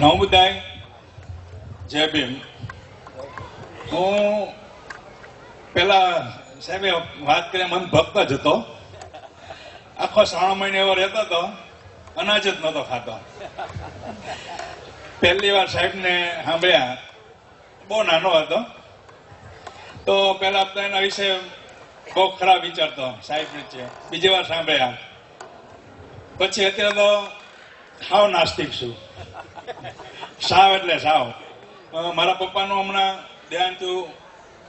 નવમુદાય જય ભીમ. હું પેલા સાહેબે વાત કરી મન ભક્ત જ હતો. આખો શ્રાવણ મહિને એવો રહેતો હતો. અનાજ જ નહોતો ખાતો. પહેલી વાર સાહેબને સાંભળ્યા. બહુ નાનો હતો. તો પેલા તો એના વિશે બહુ ખરાબ વિચારતો સાહેબ છે બીજી વાર સાંભળ્યા. પછી અત્યારે તો હાવ નાસ્તિક છું. સાવ એટલે સાવ. મારા પપ્પાનું હમણાં થયું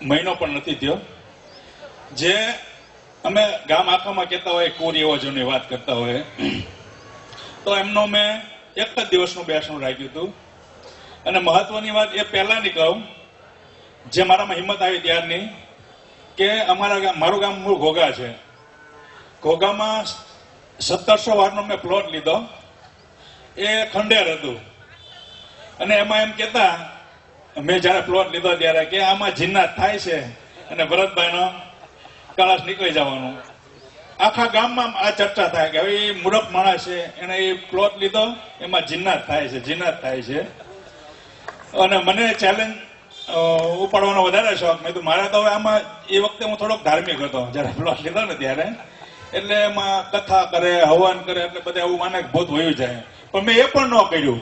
મહિનો પણ નથી થયો. જે અમે ગામ આખામાં કહેતા હોય કુરિયવજોની વાત કરતા હોય. તો એમનો મેં એક જ દિવસનું બેસણું રાખ્યું હતું. અને મહત્વની વાત એ પહેલાની કહું, જે મારામાં હિંમત આવી ત્યારની, કે અમારા મારું ગામ મૂળ ઘોઘા છે. ઘોઘામાં સત્તરસો વારનો મેં પ્લોટ લીધો. એ ખંડેર હતું. અને એમાં એમ કેતા મેં જયારે પ્લોટ લીધો ત્યારે કે આમાં જિન્નાત થાય છે અને ભરતભાઈનો કળાશ નીકળી જવાનું. આખા ગામમાં આ ચર્ચા થાય કે હવે એ મૂર્ખ માણસ છે એને એ પ્લોટ લીધો, એમાં જિન્નાત થાય છે જિન્નાત થાય છે. અને મને ચેલેન્જ ઉપાડવાનો વધારે શોખ. મેં તો મારે તો હવે આમાં એ વખતે હું થોડોક ધાર્મિક હતો, જયારે પ્લોટ લીધો ને ત્યારે. એટલે એમાં કથા કરે, હવન કરે, એટલે બધા એવું માને ભૂત વયું જાય. પણ મેં એ પણ ન કર્યું.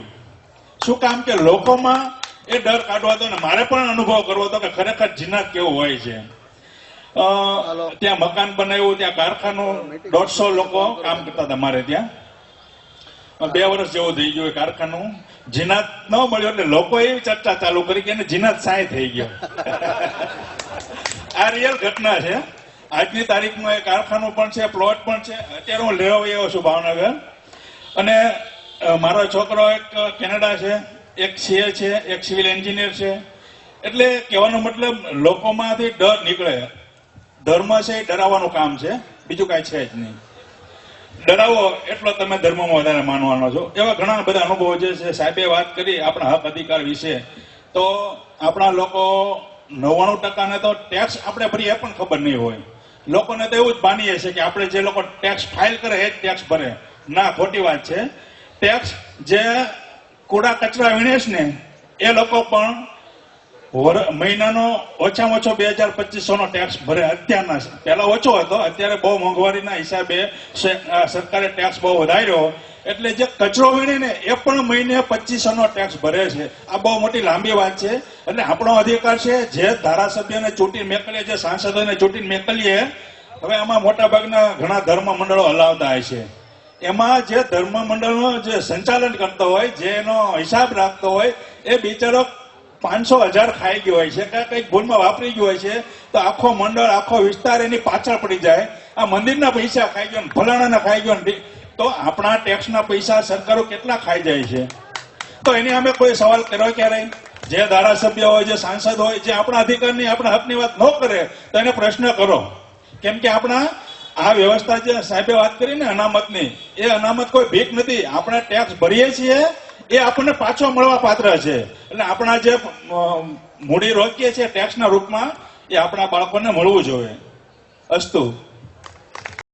શું કામ કે લોકોમાં એ ડર કાઢવા હતો ને મારે પણ અનુભવ કરવો હતો કે ખરેખર જીનાત કેવું હોય છે. ત્યાં મકાન બનાવ્યું ત્યાં કારખાનું દોઢસો લોકો કામ કરતા હતા મારે ત્યાં. બે વર્ષ જેવું થઈ ગયું કારખાનું. જીનાત ન મળ્યો એટલે લોકો એવી ચર્ચા ચાલુ કરી કે જીનાત સાય થઈ ગયો. આ રિયલ ઘટના છે. આજની તારીખમાં એ કારખાનું પણ છે પ્લોટ પણ છે. અત્યારે હું લેવા આવ્યો છું ભાવનગર. અને મારો છોકરો એક કેનેડા છે, એક સીએ છે, એક સિવિલ એન્જિનિયર છે. એટલે કહેવાનો મતલબ, લોકોમાંથી ડર નીકળે. ધર્મ છે એ ડરાવવાનું કામ છે, બીજું કાંઈ છે જ નહીં. ડરાવો એટલો તમે ધર્મમાં વધારે માનવાનો છો. એવા ઘણા બધા અનુભવો જે છે, સાહેબે વાત કરી આપણા હક અધિકાર વિશે. તો આપણા લોકો નવ્વાણું ટકાને તો ટેક્સ આપણે ભરીએ પણ ખબર નહીં હોય. લોકોને તો એવું જ માનીએ છીએ કે આપણે જે લોકો ટેક્સ ફાઇલ કરે, એ જ ટેક્સ ભરે. ના, ખોટી વાત છે. ટેક્સ જે કુડા કચરા વીણે છે ને એ લોકો પણ મહિનાનો ઓછામાં ઓછો બે હજાર પચીસો નો ટેક્સ ભરે. અત્યારના પહેલા ઓછો હતો. અત્યારે બહુ મોંઘવારીના હિસાબે સરકારે ટેક્સ બહુ વધાર્યો. એટલે જે કચરો વીણે ને એ પણ મહિને પચીસો નો ટેક્સ ભરે છે. આ બહુ મોટી લાંબી વાત છે. એટલે આપણો અધિકાર છે જે ધારાસભ્યને ચૂંટીને મેકલીએ, જે સાંસદોને ચૂંટીને મેકલીએ, હવે આમાં મોટા ભાગના ઘણા ધર્મ મંડળો હલાવતા હોય છે. એમાં જે ધર્મ મંડળનો જે સંચાલન કરતો હોય, જેનો હિસાબ રાખતો હોય, એ બિચારો પાંચસો હજાર ખાઈ ગયો હોય છે. કે કંઈક ભૂલમાં વાપરી ગયો હોય છે. તો આખો મંડળ, આખો વિસ્તાર એની પાછળ પડી જાય. આ મંદિરના પૈસા ખાઈ ગયો ને ફલાણાના ખાઈ ગયો ને તો આપણા ટેક્સના પૈસા સરકારો કેટલા ખાઈ જાય છે? તો એની અમે કોઈ સવાલ કર્યો ક્યારે જે ધારાસભ્ય હોય, જે સાંસદ હોય, જે આપણા અધિકારની, આપણા હકની વાત ન કરે, તો એને પ્રશ્ન કરો. કેમ કે આપણા આ વ્યવસ્થા જે સાહેબે વાત કરી ને અનામતની, એ અનામત કોઈ ભીખ નથી. આપણે ટેક્સ ભરીએ છીએ, એ આપણને પાછો મળવા પાત્ર છે. એટલે આપણા જે મૂડી રોકીએ છીએ ટેક્સના રૂપમાં, એ આપણા બાળકોને મળવું જોઈએ. અસ્તુ.